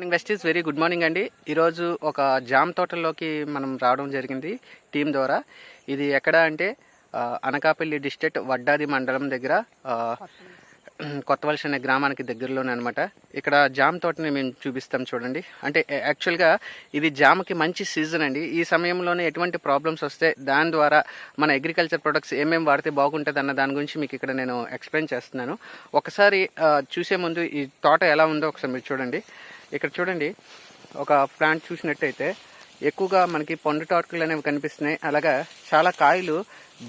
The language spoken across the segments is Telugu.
మార్నింగ్ వెస్టీస్ వెరీ గుడ్ మార్నింగ్ అండి. ఈరోజు ఒక జామ్ తోటల్లోకి మనం రావడం జరిగింది టీం ద్వారా. ఇది ఎక్కడ అంటే అనకాపల్లి డిస్ట్రిక్ట్ వడ్డాది మండలం దగ్గర ఆ, అనే గ్రామానికి దగ్గరలోనే అనమాట ఇక్కడ జామ్ తోటని మేము చూపిస్తాం చూడండి. అంటే యాక్చువల్గా ఇది జామ్కి మంచి సీజన్ అండి. ఈ సమయంలోనే ఎటువంటి ప్రాబ్లమ్స్ వస్తే దాని ద్వారా మన అగ్రికల్చర్ ప్రొడక్ట్స్ ఏమేమి వాడితే బాగుంటుంది అన్న దాని గురించి మీకు ఇక్కడ నేను ఎక్స్ప్లెయిన్ చేస్తున్నాను. ఒకసారి చూసే ముందు ఈ తోట ఎలా ఉందో ఒకసారి మీరు చూడండి. ఇక్కడ చూడండి ఒక ప్లాంట్ చూసినట్టయితే ఎక్కువగా మనకి పండు అనేవి కనిపిస్తున్నాయి. అలాగా చాలా కాయలు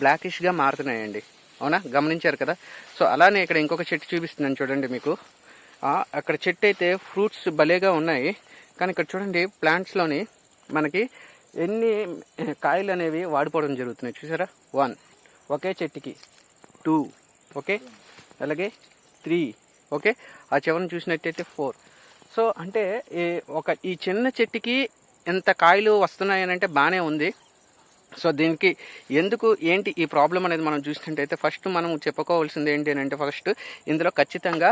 బ్లాకిష్గా మారుతున్నాయండి. అవునా? గమనించారు కదా? సో అలానే ఇక్కడ ఇంకొక చెట్టు చూపిస్తున్నాను చూడండి మీకు. అక్కడ చెట్టు అయితే ఫ్రూట్స్ భలేగా ఉన్నాయి. కానీ ఇక్కడ చూడండి ప్లాంట్స్లోని మనకి ఎన్ని కాయలు అనేవి వాడిపోవడం జరుగుతున్నాయి. చూసారా? వన్ ఒకే చెట్టుకి టూ ఓకే అలాగే త్రీ ఓకే ఆ చివరిని చూసినట్టయితే ఫోర్ సో అంటే ఈ ఒక ఈ చిన్న చెట్టుకి ఎంత కాయలు వస్తున్నాయనంటే బాగానే ఉంది. సో దీనికి ఎందుకు ఏంటి ఈ ప్రాబ్లం అనేది మనం చూసినట్టయితే ఫస్ట్ మనం చెప్పుకోవాల్సింది ఏంటి అని అంటే ఫస్ట్ ఇందులో ఖచ్చితంగా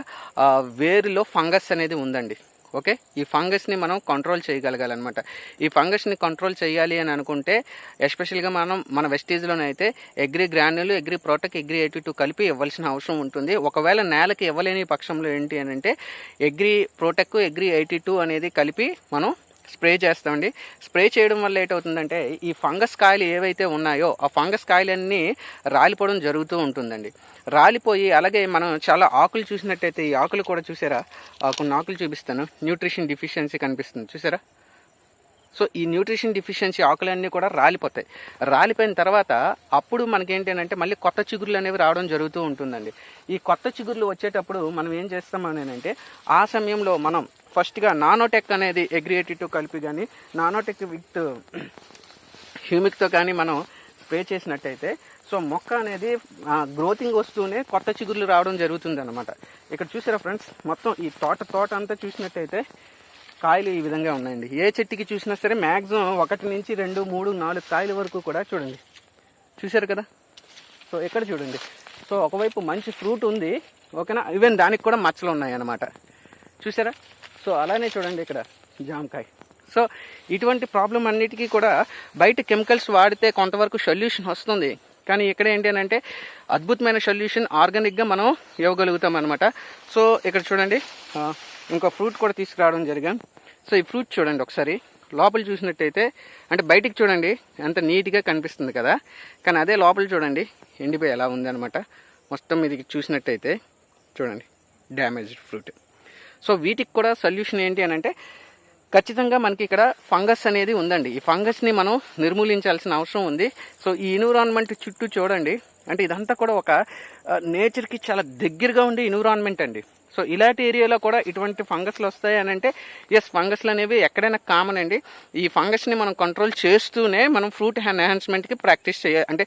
వేరులో ఫంగస్ అనేది ఉందండి. ఓకే? ఈ ఫంగస్ని మనం కంట్రోల్ చేయగలగాలన్నమాట. ఈ ఫంగస్ని కంట్రోల్ చేయాలి అని అనుకుంటే ఎస్పెషల్గా మనం మన వెస్టీజ్లోనే అయితే Agri గ్రాన్యులు Agri Protek Agri eighty two కలిపి ఇవ్వాల్సిన అవసరం ఉంటుంది. ఒకవేళ నేలకి ఇవ్వలేని పక్షంలో ఏంటి అని అంటే Agri Protek Agri eighty two అనేది కలిపి మనం స్ప్రే చేస్తామండి. స్ప్రే చేయడం వల్ల ఏటవుతుందంటే ఈ ఫంగస్ కాయలు ఏవైతే ఉన్నాయో ఆ ఫంగస్ కాయలన్నీ రాలిపోవడం జరుగుతూ ఉంటుందండి. రాలిపోయి అలాగే మనం చాలా ఆకులు చూసినట్టయితే ఈ ఆకులు కూడా చూసారా? ఆ, కొన్ని ఆకులు చూపిస్తాను. న్యూట్రిషన్ డిఫిషియన్సీ కనిపిస్తుంది. చూసారా? సో ఈ న్యూట్రిషన్ డిఫిషియన్సీ ఆకులన్నీ కూడా రాలిపోతాయి. రాలిపోయిన తర్వాత అప్పుడు మనకేంటంటే మళ్ళీ కొత్త చిగుర్లు అనేవి రావడం జరుగుతూ ఉంటుందండి. ఈ కొత్త చిగుర్లు వచ్చేటప్పుడు మనం ఏం చేస్తామనేనంటే ఆ సమయంలో మనం ఫస్ట్గా నానోటెక్ అనేది ఎగ్రియేటివ్ కలిపి కానీ నానోటెక్ విత్ హ్యూమిక్తో కానీ మనం స్ప్రే చేసినట్టయితే సో మొక్క అనేది గ్రోతింగ్ వస్తూనే కొత్త చిగుర్లు రావడం జరుగుతుంది అనమాట ఇక్కడ చూసారా ఫ్రెండ్స్ మొత్తం ఈ తోట తోట అంతా చూసినట్టయితే కాయలు ఈ విధంగా ఉన్నాయండి. ఏ చెట్టుకి చూసినా సరే మ్యాక్సిమం ఒకటి నుంచి రెండు మూడు నాలుగు కాయల వరకు కూడా చూడండి. చూశారు కదా? సో ఇక్కడ చూడండి. సో ఒకవైపు మంచి ఫ్రూట్ ఉంది. ఓకేనా? ఈవెన్ దానికి కూడా మచ్చలు ఉన్నాయన్నమాట. చూసారా సో అలానే చూడండి ఇక్కడ జామకాయ. సో ఇటువంటి ప్రాబ్లం అన్నిటికీ కూడా బయట కెమికల్స్ వాడితే కొంతవరకు సొల్యూషన్ వస్తుంది. కానీ ఇక్కడ ఏంటి అని అంటే అద్భుతమైన సొల్యూషన్ ఆర్గానిక్గా మనం ఇవ్వగలుగుతాం అనమాట సో ఇక్కడ చూడండి. ఇంకో ఫ్రూట్ కూడా తీసుకురావడం జరిగాం. సో ఈ ఫ్రూట్ చూడండి ఒకసారి. లోపల చూసినట్టయితే అంటే బయటికి చూడండి ఎంత నీట్గా కనిపిస్తుంది కదా. కానీ అదే లోపల చూడండి ఎండిపోయి ఎలా ఉందనమాట మొత్తం ఇది చూసినట్టయితే చూడండి డ్యామేజ్డ్ ఫ్రూట్ సో వీటికి కూడా సొల్యూషన్ ఏంటి అని అంటే ఖచ్చితంగా మనకి ఇక్కడ ఫంగస్ అనేది ఉందండి. ఈ ఫంగస్ని మనం నిర్మూలించాల్సిన అవసరం ఉంది. సో ఈ ఎన్విరాన్మెంట్ చుట్టూ చూడండి. అంటే ఇదంతా కూడా ఒక నేచర్కి చాలా దగ్గరగా ఉండే ఎన్విరాన్మెంట్ అండి. సో ఇలాంటి ఏరియాలో కూడా ఇటువంటి ఫంగస్లు వస్తాయి అని అంటే ఎస్ ఫంగస్లు అనేవి ఎక్కడైనా కామన్ అండి. ఈ ఫంగస్ని మనం కంట్రోల్ చేస్తూనే మనం ఫ్రూట్ ఎన్హాన్స్మెంట్కి ప్రాక్టీస్ చేయాలి అంటే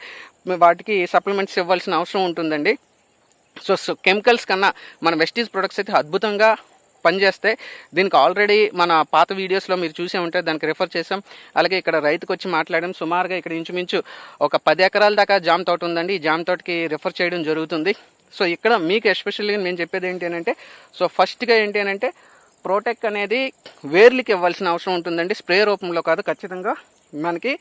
వాటికి సప్లిమెంట్స్ ఇవ్వాల్సిన అవసరం ఉంటుందండి. సో సో కెమికల్స్ కన్నా మన వెస్టీజ్ ప్రొడక్ట్స్ అయితే అద్భుతంగా పనిచేస్తే దీనికి ఆల్రెడీ మన పాత వీడియోస్లో మీరు చూసే ఉంటే దానికి రిఫర్ చేసాం అలాగే ఇక్కడ రైతుకు వచ్చి మాట్లాడడం సుమారుగా ఇక్కడ ఇంచుమించు ఒక పది ఎకరాల దాకా జామ్ తోట ఉందండి. ఈ జామ్ తోటకి రిఫర్ చేయడం జరుగుతుంది. సో ఇక్కడ మీకు ఎస్పెషల్గా నేను చెప్పేది ఏంటి అని అంటే సో ఫస్ట్గా ఏంటి అని అంటే ప్రోటెక్ అనేది వేర్లకి ఇవ్వాల్సిన అవసరం ఉంటుందండి. స్ప్రే రూపంలో కాదు ఖచ్చితంగా మనకి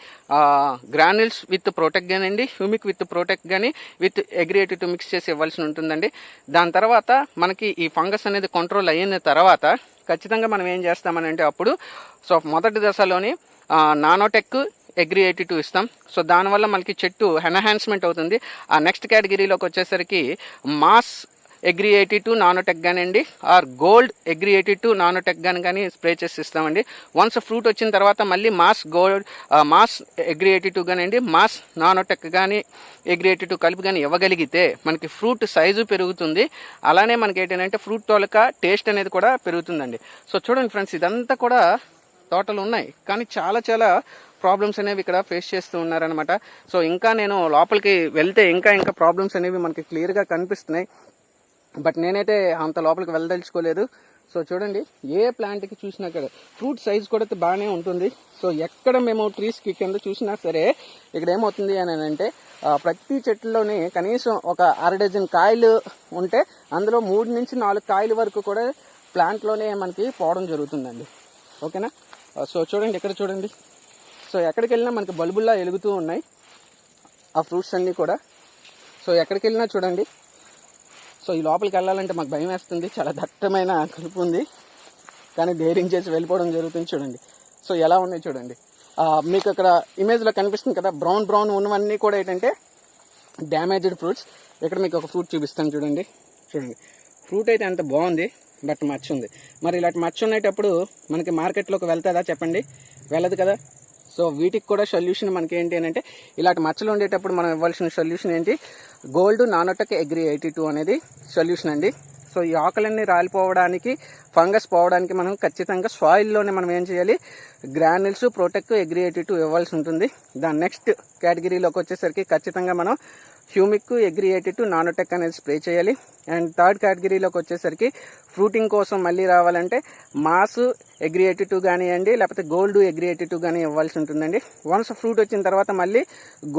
గ్రానుల్స్ విత్ ప్రోటెక్ట్ కానివ్వండి హ్యూమిక్ విత్ ప్రోటెక్ట్ కానీ విత్ ఎగ్రియేటివ్ మిక్స్ చేసి ఇవ్వాల్సి ఉంటుందండి. దాని తర్వాత మనకి ఈ ఫంగస్ అనేది కంట్రోల్ అయిన తర్వాత ఖచ్చితంగా మనం ఏం చేస్తామని అంటే అప్పుడు సో మొదటి దశలోని నానోటెక్ ఎగ్రి ఎయిటీ టూ ఇస్తాం. సో దానివల్ల మనకి చెట్టు ఎన్హాన్స్మెంట్ అవుతుంది. ఆ నెక్స్ట్ కేటగిరీలోకి వచ్చేసరికి mass agri eighty two nanotech కానివ్వండి or gold agri eighty two nanotech గాని కానీ స్ప్రే చేసి ఇస్తామండి. వన్స్ ఫ్రూట్ వచ్చిన తర్వాత మళ్ళీ mass gold mass Agri eighty two కానివ్వండి మాస్ నానోటెక్ కానీ ఎగ్రి ఎయిటీ టూ కలిపి కానీ ఇవ్వగలిగితే మనకి ఫ్రూట్ సైజు పెరుగుతుంది. అలానే మనకి ఏంటంటే ఫ్రూట్ తోలక టేస్ట్ అనేది కూడా పెరుగుతుందండి. సో చూడండి ఫ్రెండ్స్ ఇదంతా కూడా తోటలు ఉన్నాయి. కానీ చాలా చాలా ప్రాబ్లమ్స్ అనేవి ఇక్కడ ఫేస్ చేస్తూ ఉన్నారనమాట సో ఇంకా నేను లోపలికి వెళ్తే ఇంకా ఇంకా ప్రాబ్లమ్స్ అనేవి మనకి క్లియర్గా కనిపిస్తున్నాయి. బట్ నేనైతే అంత లోపలికి వెళ్ళదలుచుకోలేదు. సో చూడండి ఏ ప్లాంట్కి చూసినా కదా ఫ్రూట్ సైజ్ కూడా అయితే బాగానే ఉంటుంది. సో ఎక్కడ మేము ట్రీస్కి కింద చూసినా సరే ఇక్కడ ఏమవుతుంది అని అంటే ప్రతి చెట్టులోనే కనీసం ఒక అర డజన్ కాయలు ఉంటే అందులో మూడు నుంచి నాలుగు కాయల వరకు కూడా ప్లాంట్లోనే మనకి పోవడం జరుగుతుందండి. ఓకేనా సో చూడండి ఇక్కడ చూడండి. సో ఎక్కడికి వెళ్ళినా మనకి బల్బుల్లా వెలుగుతూ ఉన్నాయి. ఆ ఫ్రూట్స్ అన్నీ కూడా. సో ఎక్కడికి వెళ్ళినా చూడండి. సో ఈ లోపలికి వెళ్ళాలంటే మాకు భయం వేస్తుంది. చాలా దట్టమైన కలుపు ఉంది. కానీ ధైర్యం చేసి వెళ్ళిపోవడం జరుగుతుంది చూడండి. సో ఎలా ఉన్నాయి చూడండి. మీకు అక్కడ ఇమేజ్లో కనిపిస్తుంది కదా బ్రౌన్ బ్రౌన్ ఉన్నవన్నీ కూడా ఏంటంటే డ్యామేజ్డ్ ఫ్రూట్స్ ఇక్కడ మీకు ఒక ఫ్రూట్ చూపిస్తాను చూడండి. చూడండి. ఫ్రూట్ అయితే అంత బాగుంది బట్ మచ్చ ఉంది మరి ఇలాంటి మచ్చ ఉండేటప్పుడు మనకి మార్కెట్లోకి వెళ్తుందా చెప్పండి. వెళ్ళదు కదా. సో వీటికి కూడా సొల్యూషన్ మనకి ఏంటి అని అంటే ఇలాంటి మచ్చలు ఉండేటప్పుడు మనం ఇవ్వాల్సిన సొల్యూషన్ ఏంటి? Gold nanotech agri eighty two అనేది సొల్యూషన్ అండి. సో ఈ ఆకులన్నీ రాలిపోవడానికి ఫంగస్ పోవడానికి మనం ఖచ్చితంగా సాయిల్లోనే మనం ఏం చేయాలి? Granules Protek Agri eighty two ఇవ్వాల్సి ఉంటుంది. దాని నెక్స్ట్ కేటగిరీలోకి వచ్చేసరికి ఖచ్చితంగా మనం హ్యూమిక్ ఎగ్రియేటెడ్ టు నానోటెక్ అనేది స్ప్రే చేయాలి. అండ్ థర్డ్ కేటగిరీలోకి వచ్చేసరికి ఫ్రూటింగ్ కోసం మళ్ళీ రావాలంటే మాస్ ఎగ్రియేటెడ్ టు కానివ్వండి లేకపోతే గోల్డ్ ఎగ్రియేటెడ్ టు కానీ ఇవ్వాల్సి ఉంటుందండి. వన్స్ ఫ్రూట్ వచ్చిన తర్వాత మళ్ళీ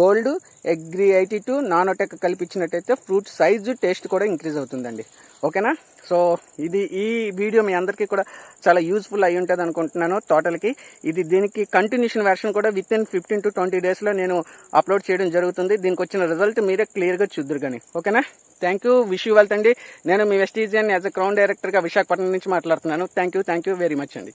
gold agri eighty two nanotech కలిపించినట్టయితే fruit size taste కూడా ఇంక్రీజ్ అవుతుందండి. ఓకేనా? సో ఇది ఈ వీడియో మీ అందరికీ కూడా చాలా యూస్ఫుల్ అయి ఉంటుంది అనుకుంటున్నాను తోటలకి. ఇది దీనికి కంటిన్యూషన్ వెర్షన్ కూడా with in fifteen to twenty డేస్లో నేను అప్లోడ్ చేయడం జరుగుతుంది. దీనికి వచ్చిన రిజల్ట్ మీరే క్లియర్గా చూద్దరు కానీ ఓకేనా? థ్యాంక్ యూ విష్ యూ వెళ్తండి అండి నేను మీ వెస్టీజియన్ యాజ్ అ క్రౌన్ డైరెక్టర్గా విశాఖపట్నం నుంచి మాట్లాడుతున్నాను. Thank you thank you very much అండి.